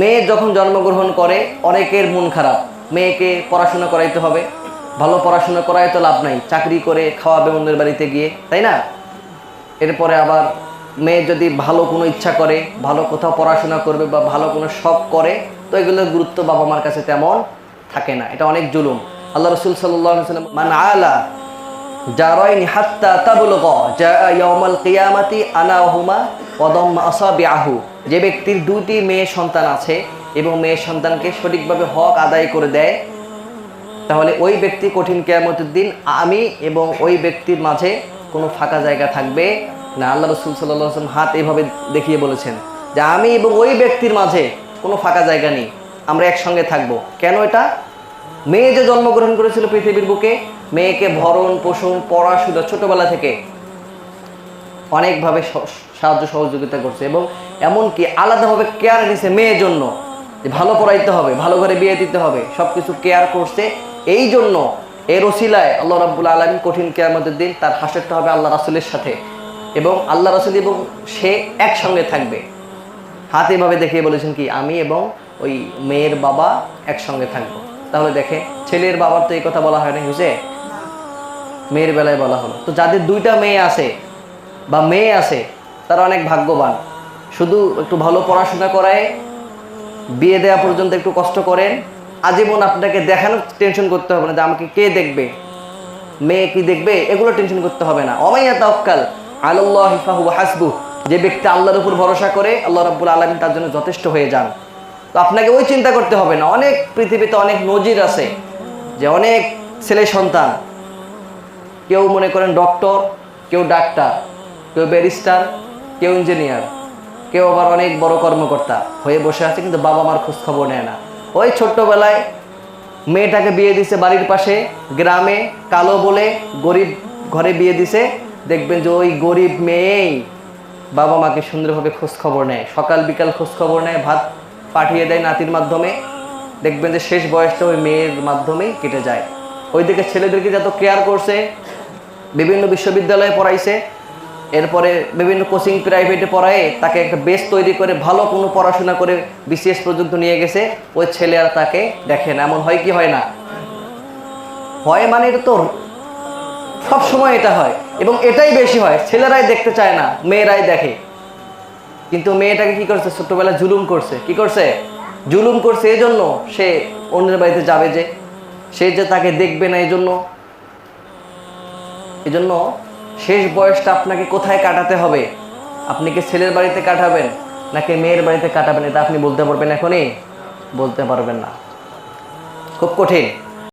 মেয়ে যখন জন্মগ্রহণ করে, অনেকের মন খারাপ। মেয়েকে পড়াশোনা করাইতে হবে। ভালো পড়াশোনা করাই তো লাভ নাই। চাকরি করে খাওয়াবে অন্যের বাড়িতে গিয়ে, তাই না? এরপরে আবার মেয়ে যদি ভালো কোনো ইচ্ছা করে, ভালো কোথাও পড়াশোনা করবে বা ভালো কোনো শখ করে, তো এগুলোর গুরুত্ব বাবা মার কাছে তেমন থাকে না। এটা অনেক জুলুম। আল্লাহ রসুল সাল্লাম মান আলা জারাইনি হাত্তা তাবলুগ জা ইয়াউমাল কিয়ামাতি আনা হুমা কদম আসাবিআহু। যে ব্যক্তির দুটি মেয়ে সন্তান আছে এবং মেয়ে সন্তানকে সঠিকভাবে হক আদায় করে দেয়, তাহলে ওই ব্যক্তি কঠিন কেয়ামতের দিন আমি এবং ওই ব্যক্তির মাঝে কোনো ফাঁকা জায়গা থাকবে না। আল্লাহ রসুল সাল্লাম হাত এইভাবে দেখিয়ে বলেছেন যে আমি এবং ওই ব্যক্তির মাঝে কোনো ফাঁকা জায়গা নেই, আমরা একসঙ্গে থাকব। কেন এটা? মেয়ে যে জন্মগ্রহণ করেছিল পৃথিবীর বুকে মেয়েকে ভরণ পোষণ, পড়াশোনা ছোটবেলা থেকে অনেকভাবে সাহায্য সহযোগিতা করছে এবং এমনকি আলাদাভাবে কেয়ার নিছে মেয়ের জন্য যে ভালো পড়াইতে হবে, ভালো ঘরে বিয়ে দিতে হবে সব কিছু কেয়ার করছে। এই জন্য এর ওসিলায় আল্লাহ রাব্বুল আলমী কঠিন কেয়ামতের দিন তার হাসরটা হবে আল্লাহ রাসুলের সাথে এবং আল্লাহ রাসুল এবং সে একসঙ্গে থাকবে। হাত এভাবে দেখিয়ে বলেছেন কি, আমি এবং ওই মেয়ের বাবা একসঙ্গে থাকব। তাহলে দেখে, ছেলের বাবার তো এই কথা বলা হয় না বুঝে মেয়ের বেলায় বলা হলো। তো যাদের দুইটা মেয়ে আছে বা মেয়ে আছে, তারা অনেক ভাগ্যবান। শুধু একটু ভালো পড়াশোনা করায়, বিয়ে দেওয়া পর্যন্ত একটু কষ্ট করেন। আজীবন আপনাকে দেখানোর টেনশন করতে হবে না যে আমাকে কে দেখবে, মেয়ে কি দেখবে, এগুলো টেনশন করতে হবে না। অমাইয়া তাওয়াক্কাল আল্লাহ হিফাহু হাসবু যে ব্যক্তি আল্লাহর উপর ভরসা করে, আল্লাহ রাব্বুল আলমিন তার জন্য যথেষ্ট হয়ে যান। তো আপনাকে ওই চিন্তা করতে হবে না। অনেক পৃথিবীতে অনেক নজির আছে যে অনেক ছেলে সন্তান কেউ মনে করেন ডক্টর, কেউ ডাক্তার, কেউ ব্যারিস্টার, কেউ ইঞ্জিনিয়ার, কেউ আবার অনেক বড় কর্মকর্তা হয়ে বসে আছে কিন্তু বাবা মার খোঁজ খবর নেয় না। ওই ছোট্টবেলায় মেয়েটাকে বিয়ে দিছে বাড়ির পাশে, গ্রামে, কালো বলে গরিব ঘরে বিয়ে দিছে। দেখবেন যে ওই গরিব মেয়েই বাবা মাকে সুন্দরভাবে খোঁজ খবর নেয়। সকাল বিকাল খোঁজ খবর নেয়, ভাত পাঠিয়ে দেয় নাতির মাধ্যমে। দেখবেন যে শেষ বয়সটা ওই মেয়ের মাধ্যমেই কেটে যায়। ওইদিকে ছেলেদেরকে যত কেয়ার করছে বিভিন্ন বিশ্ববিদ্যালয়ে পড়াইছে, এরপরে বিভিন্ন কোচিং প্রাইভেটে পড়ায় তাকে একটা বেস তৈরি করে ভালো কোনো পড়াশোনা করে বিসিএস পর্যন্ত নিয়ে গেছে, ওই ছেলে আর তাকে দেখে না। এমন হয় কি হয় না? হয় মানে তো সব সময় এটা হয় এবং এটাই বেশি হয়। ছেলেরাই দেখতে চায় না, মেয়েরাই দেখে। কিন্তু মেয়েটাকে কি করছে? ছোট্টবেলায় জুলুম করছে। কি করছে? জুলুম করছে এই জন্য সে অন্যের বাড়িতে যাবে যে, সে যে তাকে দেখবে না এই জন্য এজন্য শেষ বয়সটা আপনাকে কোথায় কাটাতে হবে? আপনি কি ছেলের বাড়িতে কাটাবেন নাকি মেয়ের বাড়িতে কাটাবেন? এটা আপনি বলতে পারবেন এখনই? বলতে পারবেন না। খুব কঠিন।